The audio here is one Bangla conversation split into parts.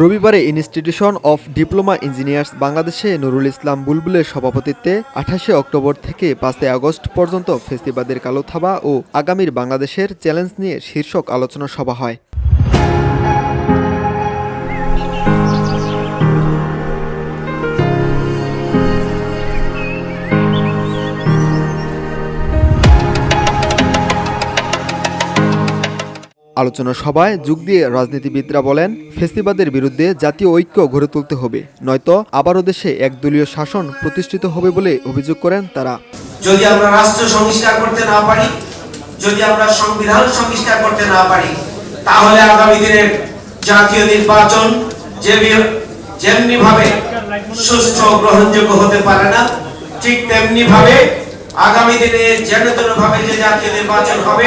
রবিবারে ইনস্টিটিউশন অফ ডিপ্লোমা ইঞ্জিনিয়ার্স বাংলাদেশে নুরুল ইসলাম বুলবুলের সভাপতিত্বে আঠাশে অক্টোবর থেকে পাঁচই আগস্ট পর্যন্ত ফেস্তিবাদের কালো থাবা ও আগামীর বাংলাদেশের চ্যালেঞ্জ নিয়ে শীর্ষক আলোচনা সভা হয়। আলোচনা সভায় যোগ দিয়ে রাজনীতিবিদরা বলেন ফেস্টিবাদের বিরুদ্ধে জাতীয় ঐক্য গড়ে তুলতে হবে, নয়তো আবারও দেশে একদলীয় শাসন প্রতিষ্ঠিত হবে বলে অভিযোগ করেন তারা। যদি আমরা রাষ্ট্র সংস্কার করতে না পারি, যদি আমরা সংবিধান সংস্কার করতে না পারি, তাহলে আগামী দিনের জাতীয় নির্বাচন যে যেমনি ভাবে সুস্থ গ্রহণযোগ্য হতে পারে না, ঠিক তেমনি ভাবে আগামী দিনে যেন ভাবে যে জাতীয় নির্বাচন হবে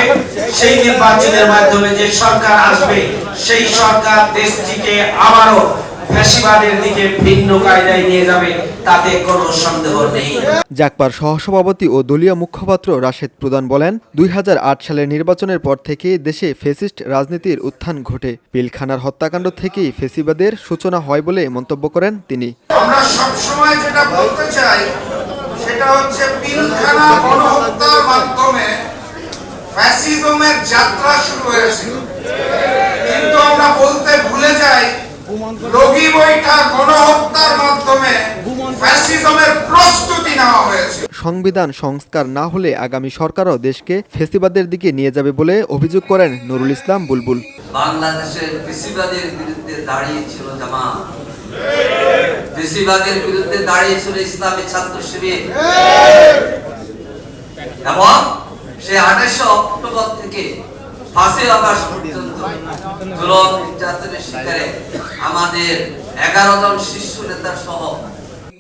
সেই নির্বাচনের মাধ্যমে যে সরকার আসবে সেই সরকার দেশটিকে আবারও ফ্যাসিবাদের দিকে ভিন্ন কায়দায় নিয়ে যাবে তাতে কোনো সন্দেহ নেই। জাকপার সহসভাপতি ও দলীয় মুখপাত্র রাশেদ প্রধান বলেন দুই হাজার আট সালের নির্বাচনের পর থেকে দেশে ফেসিস্ট রাজনীতির উত্থান ঘটে। পিলখানার হত্যাকাণ্ড থেকেই ফেসিবাদের সূচনা হয় বলে মন্তব্য করেন তিনি। আমরা সবসময় যেটা বলতে চাই সেটা হচ্ছে পিলখানা গণহত্যার মাধ্যমে ফ্যাসিজমের যাত্রা শুরু হয়েছিল। কিন্তু আমরা বলতে ভুলে যাই লগি বৈঠা গণহত্যার মাধ্যমে ফ্যাসিজমের প্রস্তুতি নেওয়া হয়েছে সংবিধান সংস্কার না হলে আগামী সরকারও দেশকে ফেসিবাদের দিকে নিয়ে যাবে বলে অভিযোগ করেন নুরুল ইসলাম বুলবুল। বাংলাদেশের কৃষিবাদের বিরুদ্ধে দাঁড়িয়েছিল জামাত। কৃষিবাদের বিরুদ্ধে দাঁড়িয়েছিল ইসলামী ছাত্র শিবির। এবং সে আঠাশে অক্টোবর থেকে নির্যাতনের শিকারে আমাদের এগারো জন শীর্ষ নেতা সহ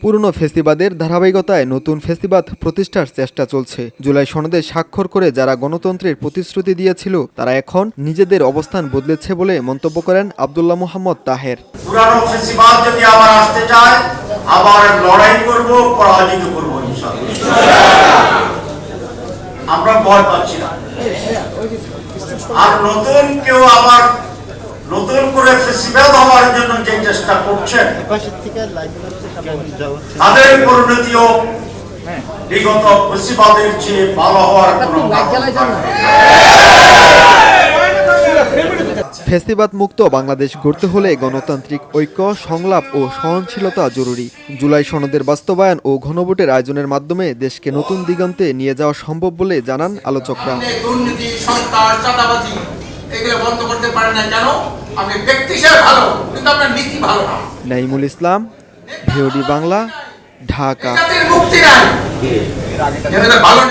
পুরনো ফেস্টিবাদের ধারাবাহিকতায় নতুন ফেস্টিবাদ প্রতিষ্ঠার চেষ্টা চলছে। জুলাই সনদে স্বাক্ষর করে যারা গণতন্ত্রের প্রতিশ্রুতি দিয়েছিল, তারা এখন নিজেদের অবস্থান বদলেছে বলে মন্তব্য করেন আবদুল্লাহ মোহাম্মদ তাহের। আমরা ভয় পাচ্ছি না। আর নতুন কেউ আবার নতুন করে ফেসিবাদ হওয়ার জন্য চেষ্টা করছেন। তাদের পরিণতিও বিগত ফেসিবাদের চেয়ে ভালো হওয়ার কোনো। ফেস্টিবাদ মুক্ত বাংলাদেশ গড়তে হলে গণতান্ত্রিক ঐক্য সংলাপ ও সহনশীলতা জরুরি। জুলাই সনদের বাস্তবায়ন ও ঘনভোটের আয়োজনের মাধ্যমে দেশকে নতুন দিগন্তে নিয়ে যাওয়া সম্ভব বলে জানান আলোচকরা। দুর্নীতি সরকার চাঁদাবাজি এগুলো বন্ধ করতে পারেন না। কেন? আপনি ব্যক্তি হিসেবে ভালো কিন্তু আপনার নীতি ভালো না। নাইমুল ইসলাম ভিওডি বাংলা ঢাকা। মুক্তি নাই। ভালো